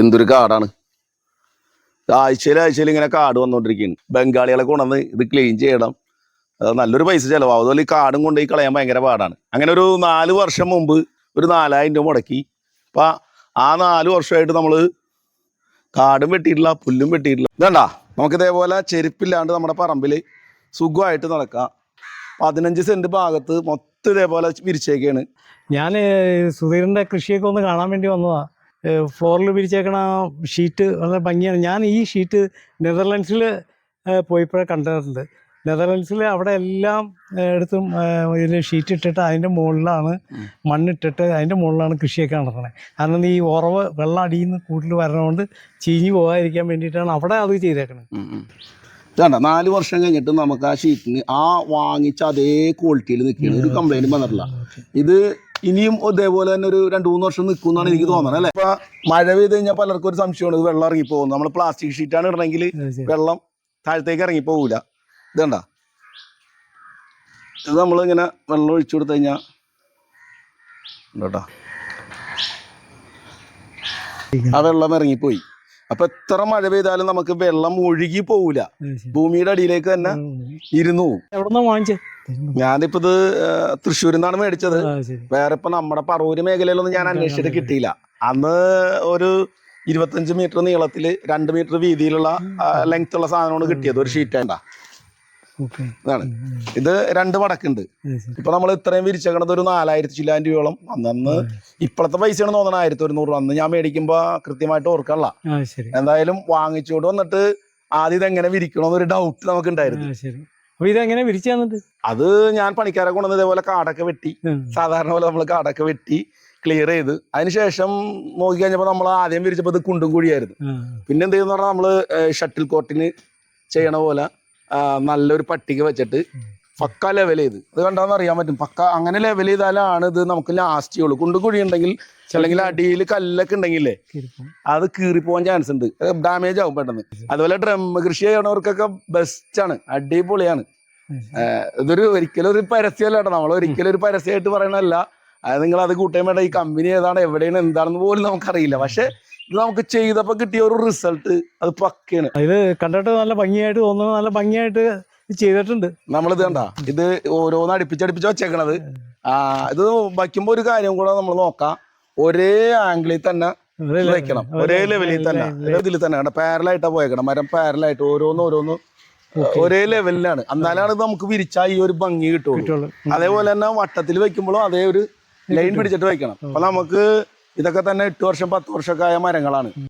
എന്തൊരു കാടാണ്. ആഴ്ചയിൽ ആഴ്ചയിൽ ഇങ്ങനെ കാട് വന്നുകൊണ്ടിരിക്കുകയാണ് ബംഗാളികളെ കൊണ്ടുവന്ന് ഇത് ക്ലീൻ ചെയ്യണം. നല്ലൊരു പൈസ ചിലവാകും. അതുപോലെ ഈ കാടും കൊണ്ടുപോയി കളയാൻ ഭയങ്കര പാടാണ്. അങ്ങനെ ഒരു നാല് വർഷം മുമ്പ് ഒരു നാലായിരം രൂപ മുടക്കി. അപ്പം ആ നാല് വർഷമായിട്ട് നമ്മൾ കാടും വെട്ടിയിട്ടില്ല പുല്ലും വെട്ടിയിട്ടില്ല. നമുക്ക് ഇതേപോലെ ചെരുപ്പില്ലാണ്ട് നമ്മുടെ പറമ്പിൽ സുഖമായിട്ട് നടക്കാം. പതിനഞ്ച് സെന്റ് ഭാഗത്ത് മൊത്തം ഇതേപോലെ വിരിച്ചേക്കാണ്. ഞാൻ സുധീറിന്റെ കൃഷിയൊക്കെ ഒന്ന് കാണാൻ വേണ്ടി വന്നതാ. ഫ്ലോറിൽ വിരിച്ചേക്കണ ഷീറ്റ് വളരെ ഭംഗിയാണ്. ഞാൻ ഈ ഷീറ്റ് നെതർലൻഡ്സിൽ പോയപ്പോഴേ കണ്ടിട്ടുണ്ട്. നെതർലൻഡ്സിൽ അവിടെ എല്ലാം എടുത്തും ഇതിൽ ഷീറ്റ് ഇട്ടിട്ട് അതിന്റെ മുകളിലാണ്. മണ്ണിട്ടിട്ട് അതിന്റെ മുകളിലാണ് കൃഷിയൊക്കെ നടത്തുന്നത്. കാരണം ഈ ഉറവ് വെള്ളം അടിയിൽ നിന്ന് കൂടുതൽ വരണതുകൊണ്ട് ചീഞ്ഞു പോകാതിരിക്കാൻ വേണ്ടിയിട്ടാണ് അവിടെ അത് ചെയ്തേക്കണത്. ഇതാണ്ട നാല് വർഷം കഴിഞ്ഞിട്ട് നമുക്ക് ആ ഷീറ്റിന് ആ വാങ്ങിച്ച അതേ ക്വാളിറ്റിയിൽ നിൽക്കുകയാണ്. ഒരു കംപ്ലൈന്റ് വന്നിട്ടില്ല. ഇത് ഇനിയും ഇതേപോലെ തന്നെ ഒരു രണ്ട് മൂന്ന് വർഷം നിൽക്കും എന്നാണ് എനിക്ക് തോന്നുന്നത് അല്ലേ? ഇപ്പൊ മഴ പെയ്ത് കഴിഞ്ഞാൽ പലർക്കും ഒരു സംശയമാണ് ഇത് വെള്ളം ഇറങ്ങി പോകും നമ്മൾ പ്ലാസ്റ്റിക് ഷീറ്റാണ് ഇടണമെങ്കിൽ വെള്ളം താഴത്തേക്ക് ഇറങ്ങി പോകൂല ഇതണ്ട ഇത് നമ്മൾ ഇങ്ങനെ വെള്ളം ഒഴിച്ചു കൊടുത്തു കഴിഞ്ഞാൽ കേട്ടോ ആ വെള്ളം ഇറങ്ങിപ്പോയി. അപ്പൊ എത്ര മഴ പെയ്താലും നമുക്ക് വെള്ളം ഒഴുകി പോവില്ല ഭൂമിയുടെ അടിയിലേക്ക് തന്നെ ഇരുന്നു ഞാനിപ്പോ ഇത് തൃശ്ശൂരിൽ നിന്നാണ് മേടിച്ചത്. വേറെ ഇപ്പൊ നമ്മുടെ പറവൂര് മേഖലയിലൊന്നും ഞാൻ അന്വേഷിച്ചിട്ട് കിട്ടിയില്ല. അന്ന് ഒരു ഇരുപത്തഞ്ച് മീറ്റർ നീളത്തിൽ രണ്ട് മീറ്റർ വീതിയിലുള്ള ലെങ്ത് ഉള്ള സാധനമാണ് കിട്ടിയത്. ഒരു ഷീറ്റ് വേണ്ട ഇതാണ്. ഇത് രണ്ട് മടക്കുണ്ട്. ഇപ്പൊ നമ്മൾ ഇത്രയും വിരിച്ചേക്കണത് ഒരു നാലായിരത്തി ചില്ലായിരം രൂപയോളം. അന്ന് ഇപ്പോഴത്തെ പൈസയാണ് തോന്നുന്നത് ആയിരത്തി ഒരുന്നൂറ് അന്ന് ഞാൻ മേടിക്കുമ്പോ കൃത്യമായിട്ട് ഓർക്കല്ല. എന്തായാലും വാങ്ങിച്ചുകൊണ്ട് വന്നിട്ട് ആദ്യം ഇതെങ്ങനെ വിരിക്കണമെന്നൊരു ഡൗട്ട് നമുക്ക് ഉണ്ടായിരുന്നു അപ്പൊ ഇതെങ്ങനെ വിരിച്ചു തന്നിട്ട് അത് ഞാൻ പണിക്കാരെ കൊണ്ടുവന്ന് ഇതേപോലെ കാടൊക്കെ വെട്ടി. സാധാരണ പോലെ നമ്മൾ കാടൊക്കെ വെട്ടി ക്ലിയർ ചെയ്ത്. അതിനുശേഷം നോക്കി കഴിഞ്ഞപ്പോൾ നമ്മൾ ആദ്യം വിരിച്ചപ്പോൾ ഇത് കുണ്ടും കൂടിയായിരുന്നു പിന്നെ എന്ത് ചെയ്യുന്ന പറഞ്ഞാൽ നമ്മൾ ഷട്ടിൽ കോർട്ടിന് ചെയ്യണ പോലെ നല്ലൊരു പട്ടിക വെച്ചിട്ട് പക്ക ലെവൽ ചെയ്ത്. അത് കണ്ടാന്ന് അറിയാൻ പറ്റും. പക്ക അങ്ങനെ ലെവൽ ചെയ്താലാണ് ഇത് നമുക്ക് ലാസ്റ്റ് ഉള്ളൂ കുണ്ടും കുഴി ഉണ്ടെങ്കിൽ അല്ലെങ്കിൽ അടിയിൽ കല്ലൊക്കെ ഉണ്ടെങ്കിലേ അത് കീറിപ്പോവാൻ ചാൻസ് ഉണ്ട്. ഡാമേജ് ആവും പെട്ടെന്ന്. അതുപോലെ ഡ്രം കൃഷി ചെയ്യണവർക്കൊക്കെ ബെസ്റ്റ് ആണ്. അടിപൊളിയാണ്. ഇതൊരു ഒരിക്കലും ഒരു പരസ്യമല്ല കേട്ടോ. നമ്മൾ ഒരിക്കലും ഒരു പരസ്യമായിട്ട് പറയണല്ല അത് നിങ്ങൾ അത് കൂട്ടാൻ വേണ്ട ഈ കമ്പനി ഏതാണ് എവിടെയാണ് എന്താണെന്ന് പോലും നമുക്കറിയില്ല. പക്ഷെ നമുക്ക് ചെയ്തപ്പോൾ കിട്ടിയ ഒരു റിസൾട്ട് അത് പക്കയാണ്. ഇത് കണ്ടിട്ട് നല്ല ഭംഗിയായിട്ട് തോന്നുന്നു. നല്ല ഭംഗിയായിട്ട് ചെയ്തിട്ടുണ്ട്. നമ്മളിത് കണ്ട ഇത് ഓരോന്ന് അടുപ്പിച്ചടുപ്പിച്ച് വെച്ചേക്കണത്. ആ ഇത് വയ്ക്കുമ്പോൾ ഒരു കാര്യം കൂടെ നമ്മൾ നോക്കാം. ഒരേ ആംഗിളിൽ തന്നെ വെക്കണം. ഒരേ ലെവലിൽ തന്നെ. ഇതിൽ തന്നെ കണ്ട പാരലായിട്ടാ പോയേക്കണം മരം പാരലായിട്ട് ഓരോന്ന് ഓരോന്ന് ഒരേ ലെവലിലാണ് എന്നാലാണ് ഇത് നമുക്ക് വിരിച്ചാൽ ഈ ഒരു ഭംഗി കിട്ടുള്ളൂ. അതേപോലെ തന്നെ വട്ടത്തിൽ വെക്കുമ്പോഴും അതേ ഒരു ലൈൻ പിടിച്ചിട്ട് വെക്കണം. അപ്പൊ നമുക്ക് ഇതൊക്കെ തന്നെ എട്ട് വർഷം പത്ത് വർഷമൊക്കെ ആയ മരങ്ങളാണ്.